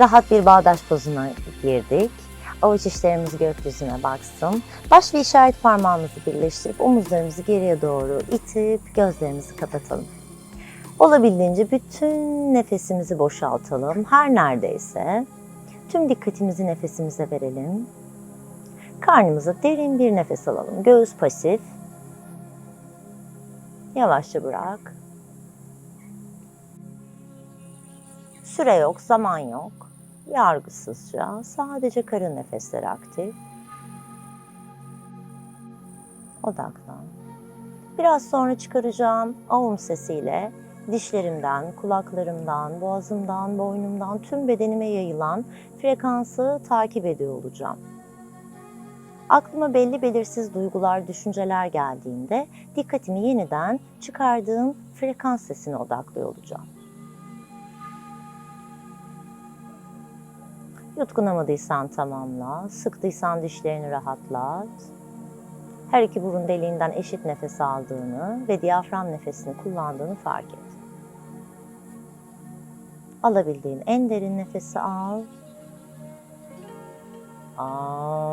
Rahat bir bağdaş pozuna girdik. Avuç içlerimiz gökyüzüne baksın. Baş ve işaret parmağımızı birleştirip omuzlarımızı geriye doğru itip gözlerimizi kapatalım. Olabildiğince bütün nefesimizi boşaltalım. Her neredeyse tüm dikkatimizi nefesimize verelim. Karnımıza derin bir nefes alalım. Göğüs pasif. Yavaşça bırak. Süre yok, zaman yok. Yargısızca sadece karın nefesleri aktif. Odaklan. Biraz sonra çıkaracağım avum sesiyle dişlerimden, kulaklarımdan, boğazımdan, boynumdan tüm bedenime yayılan frekansı takip ediyor olacağım. Aklıma belli belirsiz duygular, düşünceler geldiğinde dikkatimi yeniden çıkardığım frekans sesine odaklıyor olacağım. Yutkunamadıysan tamamla, sıktıysan dişlerini rahatlat. Her iki burun deliğinden eşit nefes aldığını ve diyafram nefesini kullandığını fark et. Alabildiğin en derin nefesi al. Al.